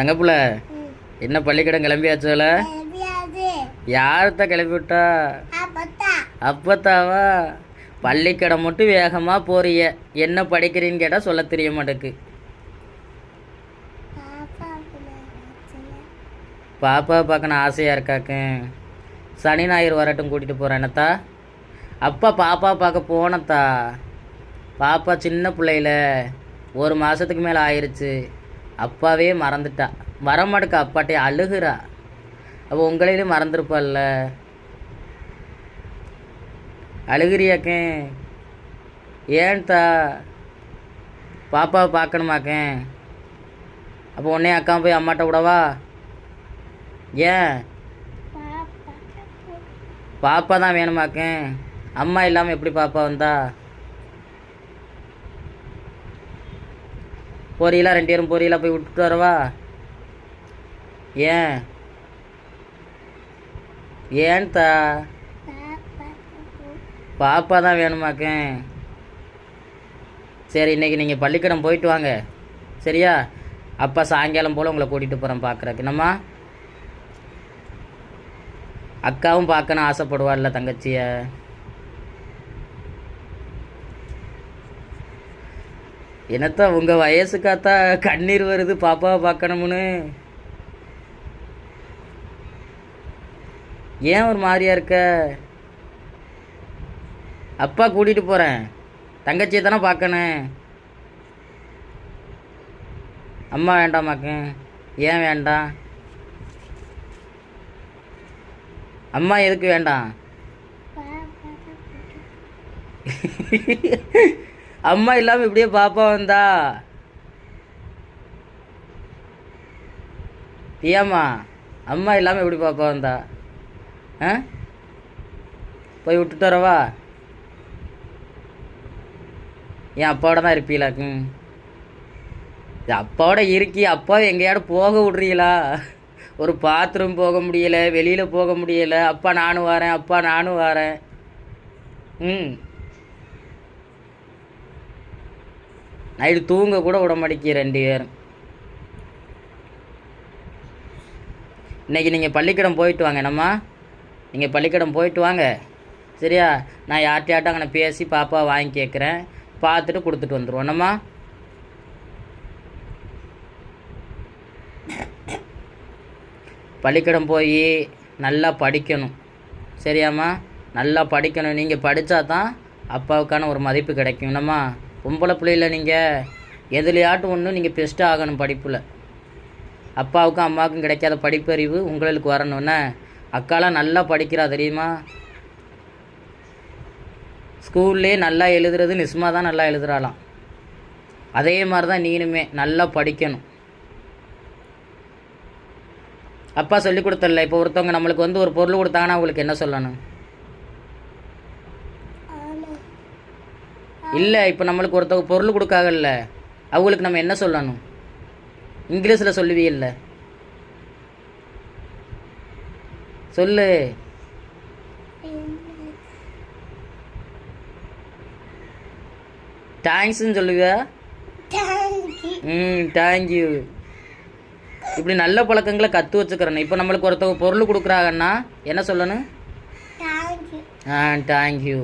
தங்கப்புல என்ன பள்ளிக்கூடம் கிளம்பியாச்சோல? யார்த்த கிளப்பி விட்டா அப்பத்தாவா? பள்ளிக்கூடம் மட்டும் வேகமாக போறிய. என்ன படிக்கிறீன்னு கேட்டால் சொல்ல தெரிய மாட்டேக்கு. பாப்பா பார்க்கணும் ஆசையாக இருக்காக்கு. சனி ஞாயிறு வரட்டும் கூட்டிகிட்டு போகிறேன் என்னத்தா? அப்பா பாப்பா பார்க்க போனத்தா? பாப்பா சின்ன பிள்ளையில ஒரு மாதத்துக்கு மேலே ஆயிருச்சு. அப்பாவே மறந்துட்டா. வரமாட்டுக்கு அப்பாட்டே அழுகுறா. அப்போ உங்களையிலும் மறந்துருப்பாள்ல அழுகிறியாக்கே? ஏன்தா பாப்பாவை பார்க்கணுமாக்கே? அப்போ உடனே அக்கா போய் அம்மாட்ட விடவா? ஏன்? பாப்பா தான் வேணுமாக்கே? அம்மா இல்லாமல் எப்படி பாப்பா வந்தா? போறீங்களா? ரெண்டு பேரும் போறீங்களா? போய் விட்டுட்டு வரவா? ஏன்? ஏன்தா பாப்பா தான் வேணுமாக்கே. சரி இன்னைக்கு நீங்கள் பள்ளிக்கூடம் போயிட்டு வாங்க. சரியா? அப்பா சாயங்காலம் போல் உங்களை கூட்டிகிட்டு போகிறேன் பார்க்குறக்கு என்னம்மா? அக்காவும் பார்க்கணும் ஆசைப்படுவாள்ல தங்கச்சியை? என்னத்தா உங்கள் வயசுக்காத்தா கண்ணீர் வருது பாப்பாவை பார்க்கணும்னு? ஏன் ஒரு மாதிரியா இருக்க? அப்பா கூட்டிகிட்டு போகிறேன் தங்கச்சியை தானே பார்க்கணும். அம்மா வேண்டாமாக்கு. ஏன் வேண்டாம்? அம்மா எதுக்கு வேண்டாம்? அம்மா இல்லாமல் இப்படியே பாப்பா வந்தா. ஏம்மா? அம்மா இல்லாமல் எப்படி பாப்பா வந்தா? ஆ? போய் விட்டுட்டு வரவா? என் அப்பாவோட தான் இருப்பீங்களாக்கும் அப்பாவோட இருக்கி அப்பாவை எங்கேயாவது போக விட்றீங்களா ஒரு பாத்ரூம் போக முடியல வெளியில் போக முடியலை. அப்பா நானும் வரேன் அப்பா நானும் வரேன். ம். நைட்டு தூங்க கூட விட மாட்டேங்க ரெண்டு பேரும். இன்னைக்கு நீங்கள் பள்ளிக்கூடம் போயிட்டு வாங்க. என்னம்மா? நீங்கள் பள்ளிக்கூடம் போயிட்டு வாங்க. சரியா? நான் யார்கிட்டயாட்டும் அங்கே பேசி பாப்பா வாங்கி கேட்குறேன் பார்த்துட்டு கொடுத்துட்டு வந்துடுவோம் என்னம்மா? பள்ளிக்கூடம் போய் நல்லா படிக்கணும். சரியாம்மா? நல்லா படிக்கணும். நீங்கள் படித்தா தான் அப்பாவுக்கான ஒரு மதிப்பு கிடைக்கும். என்னம்மா? பொம்பளை பிள்ளைல நீங்கள் எதுலையாட்டும் ஒன்று நீங்கள் பெஸ்ட்டாக ஆகணும் படிப்பில். அப்பாவுக்கும் அம்மாவுக்கும் கிடைக்காத படிப்பறிவு உங்களுக்கு வரணும்னா. அக்காலாம் நல்லா படிக்கிறா தெரியுமா? ஸ்கூல்லே நல்லா எழுதுறது நிஸ்மா தான் நல்லா எழுதுறாளாம். அதே மாதிரி தான் நீனுமே நல்லா படிக்கணும். அப்பா சொல்லி கொடுத்தல இப்போ ஒருத்தவங்க நம்மளுக்கு வந்து ஒரு பொருள் கொடுத்தாங்கன்னா அவங்களுக்கு என்ன சொல்லணும்? இல்லை இப்போ நம்மளுக்கு ஒருத்தவங்க பொருள் கொடுக்காகல்ல. அவங்களுக்கு நம்ம என்ன சொல்லணும்? இங்கிலீஷில் சொல்லுவீல்ல சொல்லு. தேங்க்ஸ்ன்னு சொல்லுவியா? ம் தேங்க்யூ இப்படி நல்ல பழக்கங்களை கற்று வச்சுக்கிறேன் இப்போ நம்மளுக்கு ஒருத்தவங்க பொருள் கொடுக்குறாங்கன்னா என்ன சொல்லணும்? ஆ தேங்க்யூ